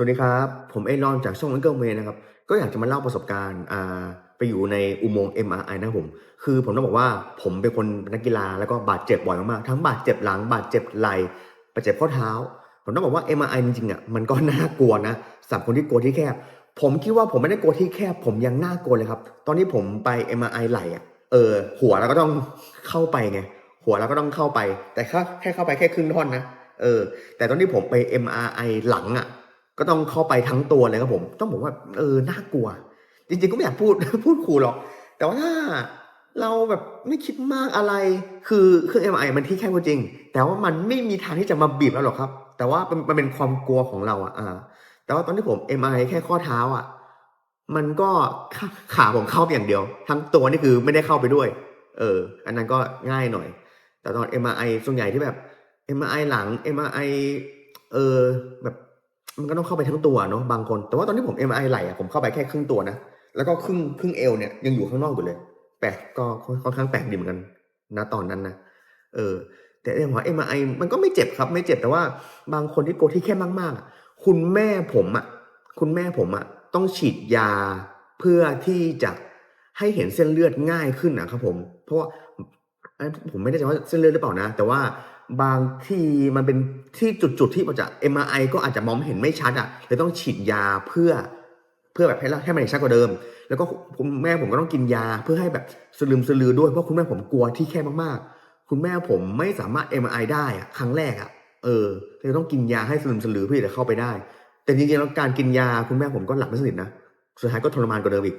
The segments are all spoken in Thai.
สวัสดีครับ ผมเอรอนจากช่อง Uncle Way นะครับ ก็อยากจะมาเล่าประสบการณ์อ่าไปอยู่ในอุโมงค์ MRI นะครับผม คือผมต้องบอกว่าผมเป็นคนนนักกีฬาแล้วก็บาดเจ็บบ่อยมากๆ ทั้งบาดเจ็บหลัง บาดเจ็บไหล่บาดเจ็บข้อเท้า ผมต้องบอกว่า MRI จริงๆอะมันก็น่ากลัวนะสำหรับคนที่กลัวที่แคบ ผมคิดว่าผมไม่ได้กลัวที่แคบ ผมยังน่ากลัวเลยครับ ตอนที่ผมไป MRI ไหล่อะ เออ หัวเราก็ต้องเข้าไปไง หัวเราก็ต้องเข้าไป แต่แค่แค่เข้าไปแค่ครึ่งท่อนนะ เออ แต่ตอนที่ผมไป MRI หลังอะ ก็ต้องเข้าไปทั้งตัวเลยครับผม ต้องบอกว่าเออน่ากลัว จริงๆก็ไม่อยากพูดพูดขู่หรอก แต่ว่าถ้าเราแบบไม่คิดมากอะไร คือเครื่อง MRI มันที่แคบก็จริง แต่ว่ามันไม่มีทางที่จะมาบีบเราหรอกครับ แต่ว่ามันเป็นความกลัวของเราอะอ่าแต่ว่าตอนที่ผม MRI แค่ข้อเท้าอะ มันก็ขาขาผมเข้าไปอย่างเดียว ทั้งตัวนี่คือไม่ได้เข้าไปด้วย เออ อันนั้นก็ง่ายหน่อย แต่ตอน MRI ส่วนใหญ่ที่แบบ MRI หลัง MRI เออแบบ มันก็ต้องเข้าไปทั้งตัวเนาะบางคน แต่ว่าตอนที่ผม MRI ไหล่อะผมเข้าไปแค่ครึ่งตัวนะ แล้วก็ครึ่งครึ่งเอวเนี่ยยังอยู่ข้างนอกอยู่เลย แปลกก็ค่อนข้างแปลกดีเหมือนกันนะตอนนั้นนะ เออ แต่เรื่องของ MRI มันก็ไม่เจ็บครับ ไม่เจ็บแต่ว่าบางคนที่โกลัวที่แค่มากๆคุณแม่ผมอะคุณแม่ผมอะต้องฉีดยาเพื่อที่จะให้เห็นเส้นเลือดง่ายขึ้นนะครับผม เพราะว่าผมไม่แน่ใจว่าเส้นเลือดหรือเปล่านะ แต่ว่า บางที่มันเป็นที่จุดๆที่มันจะ MRI ก็อาจจะมองเห็นไม่ชัดอะเลยต้องฉีดยาเพื่อเพื่อแบบให้ให้มันเห็นชัดกว่าเดิม แล้วก็คุณแม่ผมก็ต้องกินยาเพื่อให้แบบสลืมสลือด้วยเพราะคุณแม่ผมกลัวที่แคบมากๆ คุณแม่ผมไม่สามารถ MRI ได้อะครั้งแรกอะเออเลยต้องกินยาให้สลืมสลือเพื่อจะเข้าไปได้ แต่จริงๆแล้วการกินยาคุณแม่ผมก็หลับไม่สนิทนะสุดท้ายก็ทรมานกว่าเดิมอีก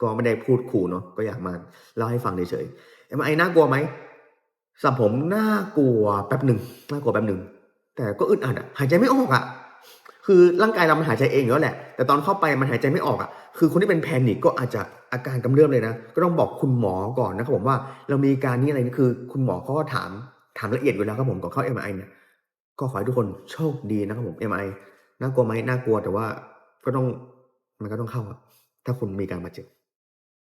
ก็ไม่ได้พูดขู่เนาะก็อยากมาเล่าให้ฟังเฉยๆ MRI น่ากลัวไหม สำหรับผมน่ากลัวแป๊บหนึ่งน่ากลัวแป๊บหนึ่งแต่ก็อึดอัดอะหายใจไม่ออกอะคือร่างกายเรามันหายใจเองอยู่แล้วแหละ แต่ตอนเข้าไปมันหายใจไม่ออกอะคือคนที่เป็นแพนิคก็อาจจะอาการกำเริบเลยนะ ก็ต้องบอกคุณหมอก่อนนะครับผมว่าเรามีการนี้อะไรนี่คือ คุณหมอเขาก็ถามถามละเอียดอยู่แล้วครับผมก่อนเข้า MRI เนี่ยก็ขอให้ทุกคนโชคดีนะครับผม MRI น่ากลัวไหมน่ากลัวแต่ว่าก็ต้องมันก็ต้องเข้าอะถ้าคุณมีการบาดเจ็บ